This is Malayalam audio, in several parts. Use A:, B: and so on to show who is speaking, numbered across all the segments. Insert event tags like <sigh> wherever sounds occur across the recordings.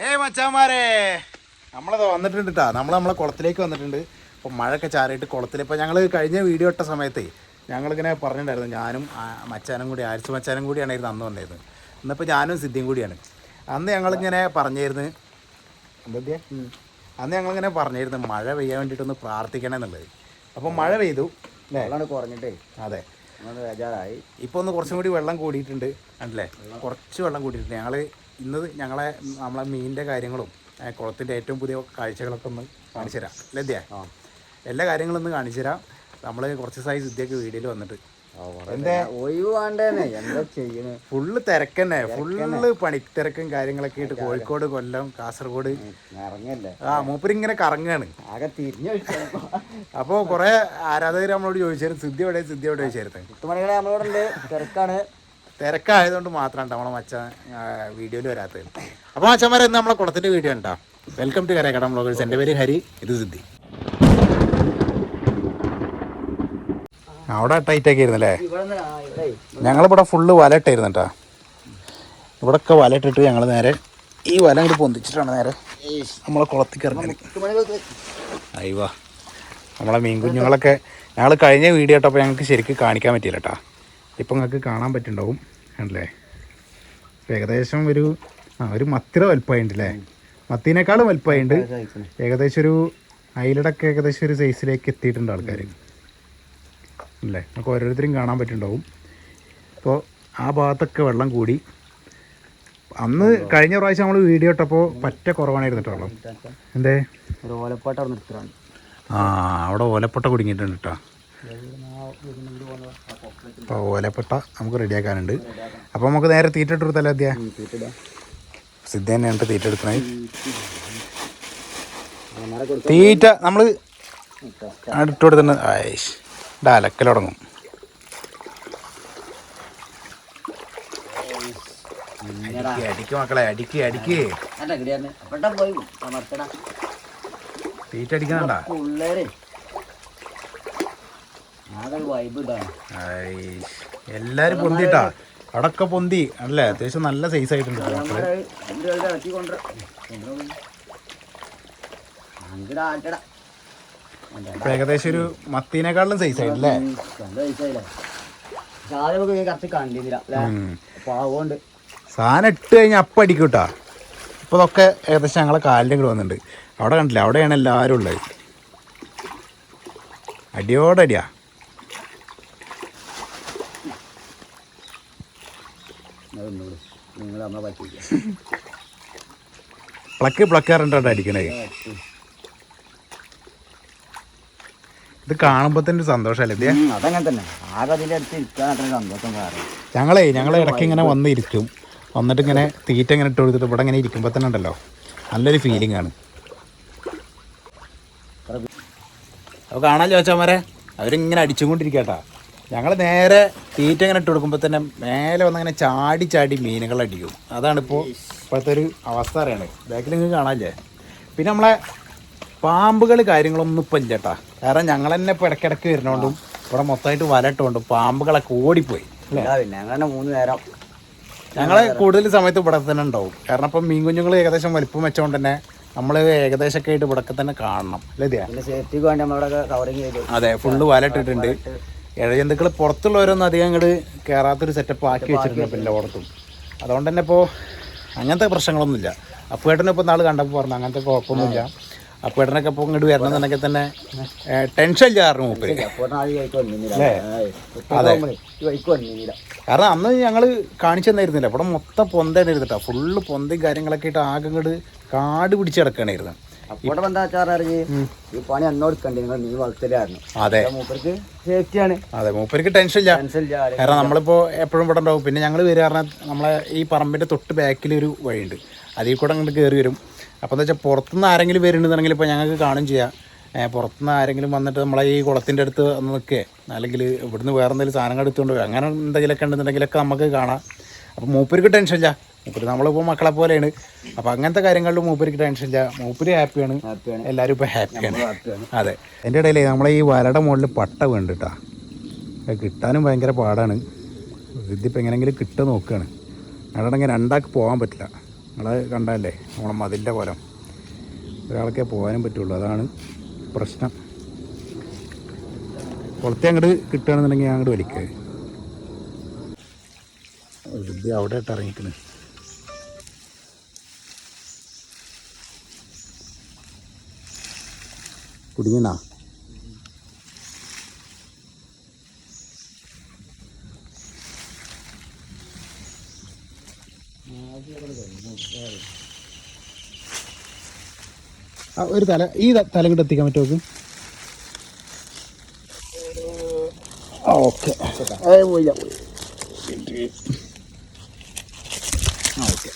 A: ഏയ് മച്ചാമാരെ. നമ്മളത് വന്നിട്ടുണ്ട് കേട്ടോ നമ്മൾ നമ്മളെ കുളത്തിലേക്ക് വന്നിട്ടുണ്ട്. അപ്പോൾ മഴയൊക്കെ ചാറിയിട്ട് കുളത്തിൽ ഇപ്പോൾ ഞങ്ങൾ കഴിഞ്ഞ വീഡിയോ ഇട്ട സമയത്ത് ഞങ്ങളിങ്ങനെ പറഞ്ഞിട്ടുണ്ടായിരുന്നു. ഞാനും മച്ചാനും കൂടി ആരിച്ച് മച്ചാനും കൂടിയാണ് ഇരുന്ന് അന്ന് വന്നിരുന്നത് ഇന്നിപ്പോൾ ഞാനും സിദ്ധിയും കൂടിയാണ്. അന്ന് ഞങ്ങളിങ്ങനെ പറഞ്ഞിരുന്നു എന്താ അന്ന് ഞങ്ങളിങ്ങനെ പറഞ്ഞിരുന്നു മഴ പെയ്യാൻ വേണ്ടിയിട്ടൊന്ന് പ്രാർത്ഥിക്കണം എന്നുള്ളത്. അപ്പോൾ മഴ പെയ്തു.
B: വെള്ളമാണ് കുറഞ്ഞിട്ടേ.
A: അതെ.
B: ബേജാറായി.
A: ഇപ്പോൾ ഒന്ന് കുറച്ചും കൂടി വെള്ളം കൂടിയിട്ടുണ്ട്. അല്ലേ? കുറച്ച് വെള്ളം കൂടിയിട്ടുണ്ട്. ഞങ്ങൾ ഇന്ന് ഞങ്ങളെ നമ്മളെ മീനിന്റെ കാര്യങ്ങളും കുളത്തിന്റെ ഏറ്റവും പുതിയ കാഴ്ചകളൊക്കെ ഒന്ന് കാണിച്ചു തരാം. ലദ്യ എല്ലാ കാര്യങ്ങളും ഒന്ന് കാണിച്ചു തരാം. നമ്മൾ കുറച്ച് ദിവസമായി സിദ്ധിയൊക്കെ വീഡിയോയിൽ വന്നിട്ട്. ഫുള്ള് തിരക്കന്നെ. ഫുള്ള് പണിത്തിരക്കും കാര്യങ്ങളൊക്കെ ആയിട്ട് കോഴിക്കോട് കൊല്ലം കാസർഗോഡ്. ആ മൂപ്പരിങ്ങനെ കറങ്ങാണ്. അപ്പൊ കുറേ ആരാധകർ നമ്മളോട് ചോദിച്ചായിരുന്നു സിദ്ധി എവിടെ സിദ്ധി എവിടെ ചോദിച്ചായിരുന്നു. തിരക്കായതുകൊണ്ട് മാത്രമാണ് നമ്മളെ മച്ച വീഡിയോയിൽ വരാത്തത്. അപ്പോൾ മച്ചന്മാരെ ഇന്ന് നമ്മളെ കുളത്തിന്റെ വീഡിയോ ഉണ്ടാ വെൽക്കം ടു കരകടം ബ്ലോഗേഴ്സ് എന്റെ പേര് ഹരി ഇത് സിദ്ധി. അവിടെ ടൈറ്റ് ഒക്കെ ആയിരുന്നല്ലേ? ഞങ്ങളിവിടെ ഫുള്ള് വല ഇട്ടായിരുന്നു കേട്ടോ ഇവിടെയൊക്കെ വല ഇട്ടിട്ട് ഞങ്ങൾ നേരെ ഈ വല അങ്ങോട്ട് പൊന്തിച്ചിട്ടാണ് നേരെ നമ്മളെ കുളത്തേക്ക് ഇറങ്ങി അയ്യോ നമ്മളെ മീൻ കുഞ്ഞുങ്ങളൊക്കെ ഞങ്ങൾ കഴിഞ്ഞ വീഡിയോ ഇട്ടപ്പോൾ ഞങ്ങൾക്ക് ശരിക്കും കാണിക്കാൻ പറ്റിയില്ല കേട്ടോ ഇപ്പം നിങ്ങൾക്ക് കാണാൻ പറ്റുന്നുണ്ടാവും ഇപ്പം ഏകദേശം ഒരു ആ ഒരു മത്തിര വലുപ്പമായിട്ടുണ്ട് അല്ലേ? മത്തിനേക്കാളും വലുപ്പമായിട്ടുണ്ട് ഏകദേശം ഒരു അയിലടൊക്കെ ഏകദേശം ഒരു സൈസിലേക്ക് എത്തിയിട്ടുണ്ട് ആൾക്കാർ അല്ലേ? നമുക്ക് ഓരോരുത്തരും കാണാൻ പറ്റുന്നുണ്ടാവും അപ്പോൾ ആ ഭാഗത്തൊക്കെ വെള്ളം കൂടി. അന്ന് കഴിഞ്ഞ പ്രാവശ്യം നമ്മൾ വീഡിയോ ഇട്ടപ്പോൾ പറ്റ കുറവാണായിരുന്നു കേട്ടോ എന്തേ?
B: ഓലപ്പാട്ട്
A: ആ അവിടെ ഓലപ്പട്ട കുടുങ്ങിയിട്ടുണ്ട് കേട്ടോ. അപ്പോൾ ഓലപ്പെട്ട നമുക്ക് റെഡിയാക്കാനുണ്ട്. അപ്പോൾ നമുക്ക് നേരെ തീറ്റ ഇട്ട് കൊടുത്തല്ലേ അധ്യാ സിദ്ധ തന്നെയാണ് തീറ്റ എടുക്കണേ. തീറ്റ നമ്മൾ ഇട്ട് കൊടുത്തിട്ടുണ്ട്. ഇവിടെ അലക്കൽ തുടങ്ങും. അടിക്ക് അടിക്ക് മക്കളെ അടിക്ക് അടിക്ക്. തീറ്റ അടിക്കണണ്ട
B: പിള്ളേരെ ആകെ വൈബ് ഇതാണ്
A: ഐഷ് എല്ലാരും പൊന്തിട്ടാ. അടക്ക പൊന്തി. അല്ലേ? അത്യാവശ്യം നല്ല സൈസ് ആയിട്ടുണ്ട്
B: മക്കൾ
A: ഇപ്പൊ ഏകദേശം ഒരു മത്തീനേക്കാളും സൈസ് ആയിട്ടല്ലേ സാധനം ഇട്ട് കഴിഞ്ഞാൽ അപ്പം അടിക്കും കേട്ടോ ഇപ്പോൾ ഇതൊക്കെ ഏകദേശം ഞങ്ങളെ കാലിന്റെ കൂടെ വന്നിട്ടുണ്ട്. അവിടെ കണ്ടില്ല? അവിടെയാണ് എല്ലാവരും ഉള്ളത്. അടിയോടടിയാ.
B: നിങ്ങൾ നമ്മളെ
A: പ്ലക്ക് പ്ലക്ക് പറഞ്ഞിട്ടാണ് അടിക്കണേ. ഇത് കാണുമ്പോൾ തന്നെ സന്തോഷമല്ലേ
B: അതങ്ങനെ തന്നെ. ആകെ അതിന്റെ അടുത്ത് ഇരിക്കാൻ സന്തോഷം
A: ഞങ്ങളേ ഞങ്ങളെ ഇടയ്ക്ക് ഇങ്ങനെ വന്നിരിക്കും. വന്നിട്ട് ഇങ്ങനെ തീറ്റ ഇങ്ങനെ ഇട്ട് കൊടുത്തിട്ട് ഇവിടെ ഇങ്ങനെ ഇരിക്കുമ്പോൾ തന്നെ ഉണ്ടല്ലോ. നല്ലൊരു ഫീലിംഗ് ആണ്. അപ്പോൾ കാണാൻ ചോദിച്ചാൽ അവരിങ്ങനെ അടിച്ചുകൊണ്ടിരിക്കട്ടാ. ഞങ്ങൾ നേരെ തീറ്റ അങ്ങനെ ഇട്ട് കൊടുക്കുമ്പോൾ തന്നെ മേലെ വന്ന് അങ്ങനെ ചാടി ചാടി മീനുകൾ അടിക്കും. അതാണിപ്പോൾ ഇപ്പോഴത്തെ ഒരു അവസ്ഥ അറിയണത് ബാക്കിൽ നിങ്ങൾക്ക് കാണാല്ലേ? പിന്നെ നമ്മളെ പാമ്പുകൾ കാര്യങ്ങളൊന്നും ഇപ്പം ഇല്ല കേട്ടാ കാരണം ഞങ്ങൾ തന്നെ ഇപ്പോൾ ഇടയ്ക്കിടയ്ക്ക് വരുന്നതുകൊണ്ടും ഇവിടെ മൊത്തമായിട്ട് വലട്ടുകൊണ്ടും പാമ്പുകളൊക്കെ ഓടിപ്പോയി.
B: പിന്നെ തന്നെ മൂന്ന് നേരം.
A: ഞങ്ങൾ കൂടുതൽ സമയത്ത് ഇവിടെ തന്നെ ഉണ്ടാവും. കാരണം ഇപ്പം മീൻ കുഞ്ഞുങ്ങൾ ഏകദേശം വലിപ്പം വെച്ചോണ്ട് തന്നെ നമ്മൾ ഏകദേശമൊക്കെ ആയിട്ട് ഇവിടെ തന്നെ കാണണം. അല്ലേ
B: സേഫ്റ്റിക്ക് വേണ്ടി കവറിങ് ചെയ്തു.
A: അതെ ഫുള്ള് വലട്ടിട്ടുണ്ട് ഇഴജന്തുക്കൾ പുറത്തുള്ളവരൊന്നും അധികം അങ്ങോട്ട് കയറാത്തൊരു സെറ്റപ്പ് ആക്കി വെച്ചിട്ടുണ്ട് പിന്നെ എല്ലായിടത്തും. അതുകൊണ്ട് തന്നെ ഇപ്പോൾ അങ്ങനത്തെ പ്രശ്നങ്ങളൊന്നുമില്ല. അപ്പുവേട്ടനെ ഇപ്പോൾ നാൾ കണ്ടപ്പോൾ പറഞ്ഞു അങ്ങനത്തെ കുഴപ്പമൊന്നുമില്ല. അപ്പുവേട്ടനൊക്കെ ഇപ്പോൾ ഇങ്ങോട്ട് വരണമെന്നുണ്ടെങ്കിൽ തന്നെ ടെൻഷൻ ഇല്ലായിരുന്നു മൂപ്പര്. അതെ. കാരണം അന്ന് ഞങ്ങൾ കാണിച്ചു തന്നായിരുന്നില്ല ഇവിടെ മൊത്തം പൊന്തയാണ് ഇരുന്നിട്ടാ ഫുള്ള് പൊന്തയും കാര്യങ്ങളൊക്കെ ആയിട്ട് ആകെ ഇങ്ങോട്ട് കാട് പിടിച്ച് കിടക്കണായിരുന്നു
B: അപ്പോൾ എന്താ അറിയാം ഈ പണി എന്നോ എടുക്കണ്ടേ നിങ്ങൾ നീ വളർത്തലായിരുന്നു
A: അതെ.
B: മൂപ്പർക്ക് സേഫ്റ്റിയാണ്
A: അതെ മൂപ്പർക്ക് ടെൻഷൻ ഇല്ല.
B: ടെൻഷൻ ഇല്ല. ആൾ.
A: കാരണം നമ്മളിപ്പോ എപ്പോഴും ഇവിടെ ഉണ്ടാവും. പിന്നെ ഞങ്ങൾ വരിക പറഞ്ഞാൽ നമ്മളെ ഈ പറമ്പിന്റെ തൊട്ട് ബാക്കിൽ ഒരു വഴിയുണ്ട്. അതിൽ കൂടെ അങ്ങോട്ട് കയറി വരും. അപ്പോൾ എന്താ വെച്ചാൽ പുറത്തുനിന്ന് ആരെങ്കിലും വരുന്നുണ്ടെങ്കിൽ ഇപ്പോൾ ഞങ്ങൾക്ക് കാണും ചെയ്യാം. പുറത്തുനിന്ന് ആരെങ്കിലും വന്നിട്ട് നമ്മളെ ഈ കുളത്തിന്റെ അടുത്ത് ഒന്ന് നിൽക്കുക അല്ലെങ്കിൽ ഇവിടുന്ന് വേറെ എന്തെങ്കിലും സാധനങ്ങൾ എടുത്തുകൊണ്ട് അങ്ങനെ എന്തെങ്കിലുമൊക്കെ ഉണ്ടെന്നുണ്ടെങ്കിലൊക്കെ നമുക്ക് കാണാം. അപ്പോൾ മൂപ്പർക്ക് ടെൻഷൻ ഇല്ല. മൂപ്പര് നമ്മളിപ്പോൾ മക്കളെ പോലെയാണ് അപ്പോൾ അങ്ങനത്തെ കാര്യങ്ങളിലും മൂപ്പർക്ക് ടെൻഷൻ ഇല്ല. മൂപ്പര് ഹാപ്പിയാണ്
B: എല്ലാരും
A: എല്ലാവരും ഇപ്പോൾ ഹാപ്പിയാണ് അതെ. എന്റെ ഇടയിൽ നമ്മളെ ഈ വലയുടെ മുകളിൽ പട്ട വേണ്ടിട്ടാ കിട്ടാനും ഭയങ്കര പാടാണ്. ഇതിപ്പോൾ എങ്ങനെയെങ്കിലും കിട്ടുക നോക്കുകയാണ് അവിടെ രണ്ടാൾക്ക് പോകാൻ പറ്റില്ല. നിങ്ങളെ കണ്ടല്ലേ നമ്മളെ മതിലിന്റെ പോലം ഒരാൾക്കേ പോകാനും പറ്റുള്ളൂ. അതാണ് പ്രശ്നം. കുളത്തെ അങ്ങോട്ട് കിട്ടുകയാണെന്നുണ്ടെങ്കിൽ ഞാൻ അങ്ങോട്ട് വലിക്കുക അവിടെ ഇട്ട് ഇറങ്ങിക്കണ്. കുടുങ്ങിനാ ആ ഒരു തല ഈ തല ഇങ്ങോട്ട് എത്തിക്കാൻ പറ്റുമോ ഓക്കെ.
B: പോയില്ല
A: ആ ഓക്കെ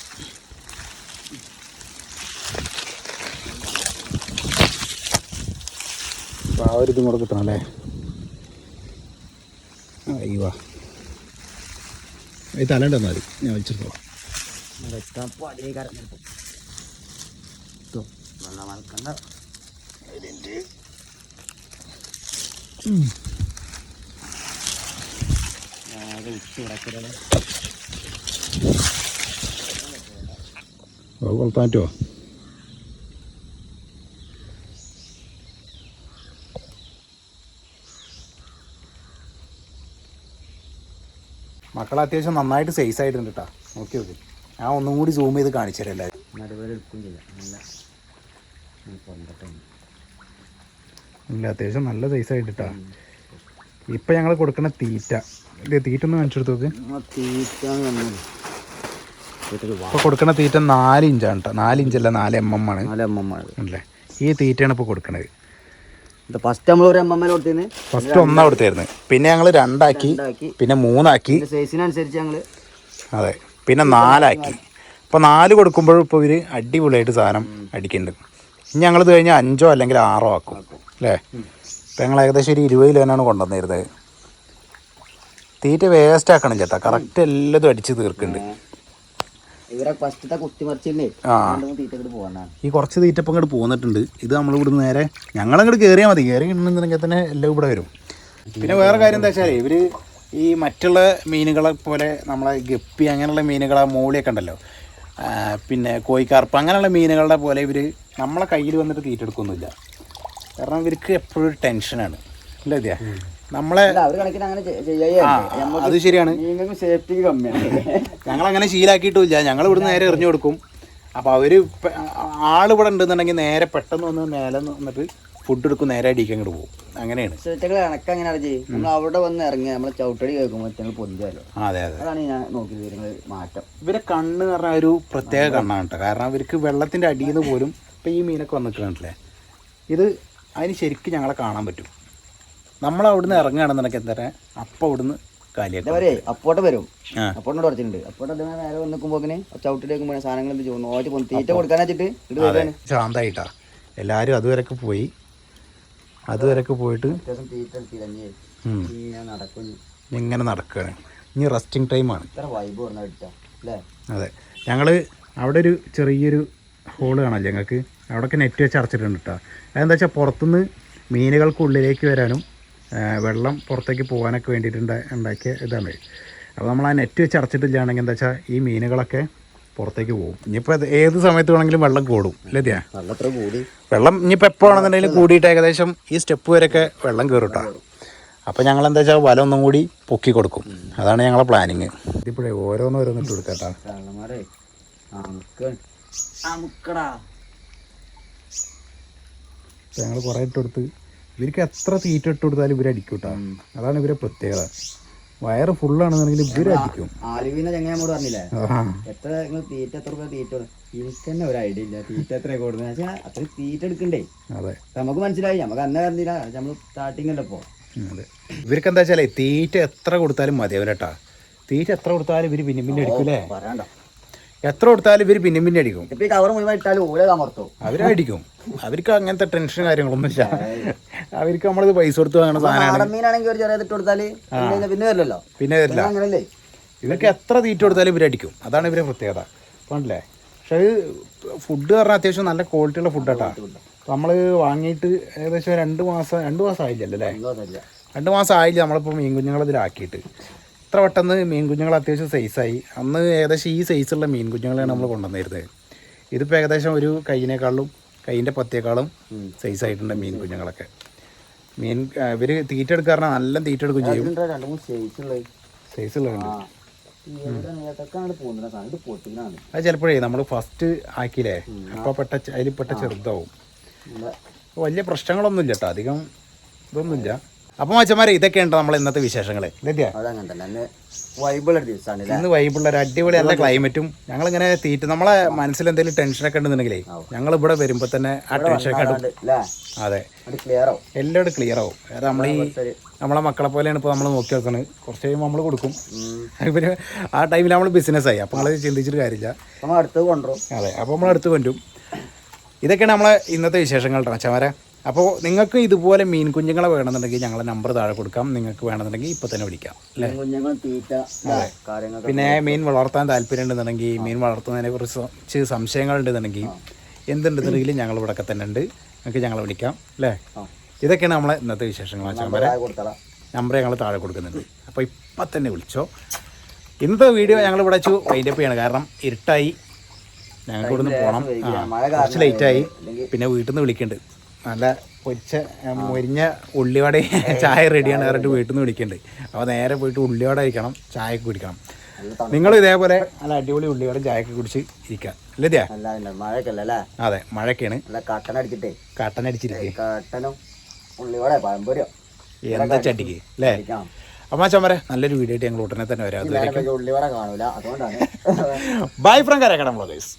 A: ആ ഒരു ഇതും കൂടെ കിട്ടണം അല്ലേ? അയ്യോ ഈ തല ഉണ്ടെന്നാൽ മതി. ഞാൻ വലിച്ചെടുത്തോളാം.
B: വെള്ളം ഉച്ച കിടക്കരുത്.
A: അത് കൊളുത്താൻ പറ്റുമോ മക്കൾ അത്യാവശ്യം നന്നായിട്ട് സൈസ് ആയിട്ടുണ്ട് കേട്ടോ ഓക്കെ ഓക്കെ ഞാൻ ഒന്നും കൂടി സൂം ചെയ്ത് കാണിച്ചു തരാം എല്ലാവരും
B: നടുവേല എടുക്കും ചെയ്യാം നല്ല കൊണ്ടട്ടെ
A: ഇല്ല അത്യാവശ്യം നല്ല സൈസ് ആയിട്ട് ഇപ്പം ഞങ്ങൾ കൊടുക്കുന്ന തീറ്റ. ഇത് തീറ്റ ഒന്ന്
B: കാണിച്ചെടുത്തോക്ക്
A: ഇപ്പോൾ കൊടുക്കുന്ന തീറ്റ നാല് ഇഞ്ചാണ് കേട്ടോ നാല് ഇഞ്ചല്ല നാല് എം എം ആണ്. അല്ലേ? ഈ തീറ്റയാണ് ഇപ്പൊ കൊടുക്കുന്നത്
B: ഇത് ഫസ്റ്റ് നമ്മൾ ഒരു
A: ഫസ്റ്റ് ഒന്നാ കൊടുത്തായിരുന്നു പിന്നെ ഞങ്ങൾ രണ്ടാക്കി പിന്നെ മൂന്നാക്കി.
B: സൈസിനനുസരിച്ച് ഞങ്ങൾ
A: അതെ. പിന്നെ നാലാക്കി. ഇപ്പൊ നാല് കൊടുക്കുമ്പോഴും ഇപ്പോൾ ഇവർ അടിപൊളിയായിട്ട് സാധനം അടിക്കുന്നുണ്ട് ഇനി ഞങ്ങളിത് കഴിഞ്ഞാൽ അഞ്ചോ അല്ലെങ്കിൽ ആറോ ആക്കും. അല്ലേ? ഇപ്പം ഞങ്ങൾ ഏകദേശം ഒരു ഇരുപത് കിലോനാണ് കൊണ്ടുവന്നിരുന്നത്. തീറ്റ വേസ്റ്റ് ആക്കണം ചേട്ടാ കറക്റ്റ് എല്ലാതും അടിച്ച് തീർക്കുന്നുണ്ട്
B: ഇവരെ ഫസ്റ്റത്തെ കുത്തിമറിച്ചില്ലേ
A: ആ.
B: തീറ്റ ഇങ്ങോട്ട് പോകാനാണ്
A: ഈ കുറച്ച് തീറ്റപ്പം ഇങ്ങോട്ട് പോന്നിട്ടുണ്ട്. ഇത് നമ്മൾ ഇവിടുന്ന് നേരെ ഞങ്ങളങ്ങോട്ട് കയറിയാൽ മതി. കയറി കിട്ടണമെന്നുണ്ടെങ്കിൽ തന്നെ എല്ലാം ഇവിടെ വരും. പിന്നെ വേറെ കാര്യം എന്താ വെച്ചാൽ ഇവർ ഈ മറ്റുള്ള മീനുകളെ പോലെ നമ്മളെ ഗപ്പി അങ്ങനെയുള്ള മീനുകളെ മൂളിയൊക്കെ ഉണ്ടല്ലോ. പിന്നെ കോഴിക്കാർപ്പ് അങ്ങനെയുള്ള മീനുകളുടെ പോലെ ഇവർ നമ്മളെ കയ്യിൽ വന്നിട്ട് തീറ്റെടുക്കൊന്നുമില്ല. കാരണം ഇവർക്ക് എപ്പോഴും ഒരു ടെൻഷനാണ് അല്ലേ ഇതേ നമ്മളെ
B: അങ്ങനെ
A: അത് ശരിയാണ്. ഞങ്ങൾ അങ്ങനെ ശീലാക്കിയിട്ടില്ല. ഞങ്ങൾ ഇവിടുന്ന് നേരെ എറിഞ്ഞു കൊടുക്കും. അപ്പോൾ അവർ ആൾ ഇവിടെ ഉണ്ടെന്നുണ്ടെങ്കിൽ നേരെ പെട്ടെന്ന് വന്ന് മേലെ വന്നിട്ട് ഫുഡ് എടുക്കും. നേരെ അടിക്കാൻ അങ്ങോട്ട് പോകും. അങ്ങനെയാണ്.
B: കണക്ക് ചെയ്യും. നമ്മൾ അവിടെ വന്ന് ഇറങ്ങി നമ്മളെ ചവിട്ടടി കേൾക്കുമ്പോൾ പൊന്തിയാലോ
A: അതെ അതെ.
B: അതാണ് ഞാൻ നോക്കി നിങ്ങൾ മാറ്റം.
A: ഇവരെ കണ്ണ് എന്ന് പറഞ്ഞാൽ ഒരു പ്രത്യേക കണ്ണാണ് കേട്ടോ. കാരണം ഇവർക്ക് വെള്ളത്തിന്റെ അടിയിൽ നിന്ന് പോലും ഇപ്പം ഈ മീനൊക്കെ വന്നിട്ടുണ്ടല്ലേ ഇത് അതിന് ശരിക്കും ഞങ്ങളെ കാണാൻ പറ്റും. നമ്മൾ അവിടുന്ന് ഇറങ്ങുകയാണെന്നുണ്ടെങ്കിൽ എന്താ അപ്പം അവിടുന്ന് കാലിയാക്കും
B: പറയുക വരും. നേരെ വന്ന് നിൽക്കുമ്പോൾ ചവിട്ടിട്ട് വെക്കുമ്പോൾ സാധനങ്ങൾ എന്ത് ചെയ്യുന്നു? തീറ്റ കൊടുക്കാൻ വെച്ചിട്ട്
A: ശാന്തായിട്ടാ എല്ലാവരും അതുവരെയൊക്കെ പോയി. അതുവരെയൊക്കെ പോയിട്ട് ഇങ്ങനെ നടക്കുകയാണ്. ഇനി റെസ്റ്റിംഗ് ടൈമാണ് അതെ. ഞങ്ങൾ അവിടെ ഒരു ചെറിയൊരു ഹോൾ കാണാല്ലേ ഞങ്ങൾക്ക്? അവിടെയൊക്കെ നെറ്റ് വെച്ച് അടച്ചിട്ടുണ്ട് കേട്ടോ അതെന്താ വെച്ചാൽ പുറത്തുനിന്ന് മീനുകൾക്ക് ഉള്ളിലേക്ക് വരാനും വെള്ളം പുറത്തേക്ക് പോകാനൊക്കെ വേണ്ടിയിട്ട് ഉണ്ടാ- ഉണ്ടാക്കിയ ഇതാണ്. അപ്പോൾ നമ്മൾ ആ നെറ്റ് വെച്ച് അടച്ചിട്ടില്ലാണെങ്കിൽ എന്താ വെച്ചാൽ ഈ മീനുകളൊക്കെ പുറത്തേക്ക് പോകും. ഇനിയിപ്പോൾ ഏത് സമയത്ത് വേണമെങ്കിലും വെള്ളം കൂടും
B: കൂടി.
A: വെള്ളം ഇനിയിപ്പോൾ എപ്പോൾ ആണെന്നുണ്ടെങ്കിൽ കൂടിയിട്ട് ഏകദേശം ഈ സ്റ്റെപ്പ് വരെയൊക്കെ വെള്ളം കയറിട്ടാണ് അപ്പോൾ ഞങ്ങൾ എന്താ വെച്ചാൽ വല ഒന്നും കൂടി പൊക്കി കൊടുക്കും. അതാണ് ഞങ്ങളെ പ്ലാനിങ് ഇതിപ്പോഴേ ഓരോന്ന് ഓരോന്ന് ഇട്ട് കൊടുക്കാം കേട്ടോ
B: കള്ളന്മാരെ അമുക്ക്. അമുക്കടാ.
A: ഞങ്ങൾ കുറേ ഇട്ട് കൊടുത്ത് ഇവർക്ക് എത്ര തീറ്റ ഇട്ട് കൊടുത്താലും ഇവർ അടിക്കും കേട്ടോ അതാണ് ഇവരെ പ്രത്യേകത. വയറ് ഫുള്ളാണെന്നുണ്ടെങ്കിൽ ഇവർ അടിക്കും.
B: ആലുവിനെ ചങ്ങനെ നമ്മോട് പറഞ്ഞില്ലേ? എത്ര നിങ്ങൾ തീറ്റ എത്ര രൂപ തീറ്റ എനിക്ക് തന്നെ ഒരു ഐഡിയ ഇല്ല. തീറ്റ എത്ര കൊടുക്കുന്നത്? വെച്ചാൽ അത്ര തീറ്റ എടുക്കണ്ടേ?
A: അതെ.
B: നമുക്ക് മനസ്സിലായി. നമുക്ക് അന്നേ അറിഞ്ഞില്ല. നമ്മൾ സ്റ്റാർട്ടിങ് അല്ല ഇപ്പോ?
A: അതെ. ഇവർക്ക് എന്താ വെച്ചാലേ തീറ്റ എത്ര കൊടുത്താലും മതി അവരട്ടാ തീറ്റ എത്ര കൊടുത്താലും ഇവർ പിന്നെ പിന്നെ അടിക്കൂലേ എത്ര കൊടുത്താലും ഇവർ പിന്നെ പിന്നെ അടിക്കും.
B: കമർത്തോ.
A: അവരടിക്കും അവർക്ക് അങ്ങനത്തെ ടെൻഷൻ കാര്യങ്ങളൊന്നും ഇല്ല അവർക്ക് നമ്മളത് പൈസ കൊടുത്ത് വാങ്ങണ സാധനമാണ്.
B: ഒരു ചെറിയ ഇട്ട് കൊടുത്താൽ പിന്നെ പിന്നെ വരില്ലല്ലോ.
A: പിന്നെ വരില്ല.
B: അങ്ങനല്ലേ?
A: ഇവർക്ക് എത്ര തീറ്റ കൊടുത്താലും ഇവരടിക്കും അതാണ് ഇവരെ പ്രത്യേകത. പണ്ടല്ലേ പക്ഷെ അത് ഫുഡ് പറഞ്ഞാൽ അത്യാവശ്യം നല്ല ക്വാളിറ്റിയുള്ള ഫുഡാട്ടാ നമ്മൾ വാങ്ങിയിട്ട് ഏകദേശം രണ്ട് മാസം രണ്ട് മാസം ആയില്ലല്ലോ അല്ലേ? രണ്ട് മാസം ആയില്ല. നമ്മളിപ്പോൾ മീൻ കുഞ്ഞുങ്ങളെ ഇതിലാക്കിയിട്ട് ഇത്ര പെട്ടെന്ന് മീൻ കുഞ്ഞുങ്ങൾ അത്യാവശ്യം സൈസായി അന്ന് ഏകദേശം ഈ സൈസുള്ള മീൻ കുഞ്ഞുങ്ങളെയാണ് നമ്മൾ കൊണ്ടുവന്നിരുന്നത് ഇതിപ്പോൾ ഏകദേശം ഒരു കൈയിനേക്കാളും കൈയിന്റെ പത്തേക്കാളും സൈസായിട്ടുണ്ട് മീൻ കുഞ്ഞുങ്ങളൊക്കെ മീൻ ഇവർ തീറ്റ എടുക്കാറുണ്ട് നല്ല തീറ്റ എടുക്കുകയും ചെയ്യും. അത് ചിലപ്പോഴേ നമ്മൾ ഫസ്റ്റ് ആക്കിയില്ലേ? അപ്പോൾ പെട്ട അതിൽ പെട്ട ചെറുതാവും. വലിയ പ്രശ്നങ്ങളൊന്നും ഇല്ല കേട്ടോ. അധികം ഇതൊന്നുമില്ല. അപ്പോൾ മച്ചന്മാരെ ഇതൊക്കെയുണ്ട് നമ്മൾ ഇന്നത്തെ വിശേഷങ്ങൾ
B: വൈബിളുള്ള ദിവസമാണ്
A: ഇന്ന് വൈബുള്ള ഒരു അടിപൊളി നല്ല ക്ലൈമറ്റും ഞങ്ങൾ ഇങ്ങനെ തീറ്റ നമ്മളെ മനസ്സിൽ എന്തെങ്കിലും ടെൻഷനൊക്കെ ഉണ്ടെന്നുണ്ടെങ്കിലേ ഞങ്ങൾ ഇവിടെ വരുമ്പോൾ തന്നെ ആ ടെൻഷനൊക്കെ
B: ഒക്കെ
A: അതെ.
B: എല്ലായിടും ക്ലിയർ ആവും.
A: എല്ലാവരും ക്ലിയർ ആവും. അതായത് നമ്മൾ ഈ നമ്മളെ മക്കളെ പോലെയാണ് ഇപ്പോൾ നമ്മൾ നോക്കി വെക്കുന്നത് കുറച്ച് കഴിയുമ്പോൾ നമ്മൾ കൊടുക്കും. പിന്നെ ആ ടൈമിൽ നമ്മൾ ബിസിനസ് ആയി. അപ്പോൾ നമ്മൾ ചിന്തിച്ചിട്ട് കാര്യമില്ല.
B: നമ്മൾ അടുത്ത് കൊണ്ടുവരും.
A: അതെ. അപ്പോൾ നമ്മൾ അടുത്ത് കൊണ്ടും ഇതൊക്കെയാണ് നമ്മളെ ഇന്നത്തെ വിശേഷങ്ങൾ ചമര അപ്പോൾ നിങ്ങൾക്ക് ഇതുപോലെ മീൻ കുഞ്ഞുങ്ങളെ വേണമെന്നുണ്ടെങ്കിൽ ഞങ്ങളെ നമ്പർ താഴെ കൊടുക്കാം. നിങ്ങൾക്ക് വേണമെന്നുണ്ടെങ്കിൽ ഇപ്പോൾ തന്നെ വിളിക്കാം. അല്ലേ? പിന്നെ മീൻ വളർത്താൻ താല്പര്യം ഉണ്ടെന്നുണ്ടെങ്കിൽ മീൻ വളർത്തുന്നതിനെ കുറിച്ച് സംശയങ്ങൾ ഉണ്ടെന്നുണ്ടെങ്കിൽ എന്തുണ്ടെന്നുണ്ടെങ്കിൽ ഞങ്ങൾ ഇവിടെ തന്നെ ഉണ്ട്. നിങ്ങൾക്ക് ഞങ്ങളെ വിളിക്കാം. അല്ലേ. ഇതൊക്കെയാണ് നമ്മളെ ഇന്നത്തെ വിശേഷങ്ങൾ. നമ്പർ ഞങ്ങൾ താഴെ കൊടുക്കുന്നുണ്ട്. അപ്പോൾ ഇപ്പം തന്നെ വിളിച്ചോ. ഇന്നത്തെ വീഡിയോ ഞങ്ങൾ ഇവിടെ വെച്ചു വൈൻഡപ്പ് ചെയ്യണം. കാരണം ഇരുട്ടായി. ഞങ്ങൾക്ക് ഇവിടുന്ന് പോകണം കുറച്ച് ലേറ്റായി പിന്നെ വീട്ടിൽ നിന്ന് വിളിക്കുന്നുണ്ട് നല്ല പൊരിച്ച മൊരിഞ്ഞ ഉള്ളിവട <laughs> ചായ റെഡിയാണ് പറഞ്ഞിട്ട് വീട്ടിൽ നിന്ന് വിളിക്കുന്നുണ്ട് അപ്പോൾ നേരെ പോയിട്ട് ഉള്ളിവട കഴിക്കണം ചായ കുടിക്കണം. നിങ്ങൾ ഇതേപോലെ നല്ല അടിപൊളി ഉള്ളിവട ചായക്ക് കുടിച്ച് ഇരിക്കാം. അല്ലേ
B: അല്ലേ
A: അതെ
B: മഴക്കാണ് കട്ടൻ അടിച്ചിട്ടേ.
A: കട്ടനടിച്ചിരിക്കുക
B: കട്ടനും ഉള്ളിവടെ പഴംപൊരിയോ.
A: എന്താ ചട്ടിക്ക് അല്ലേ? അമ്മ ചമ്മരെ നല്ലൊരു വീഡിയോ ആയിട്ട് ഞങ്ങൾ ഉടനെ തന്നെ വരാം. Bye from കരക്കണം bloggers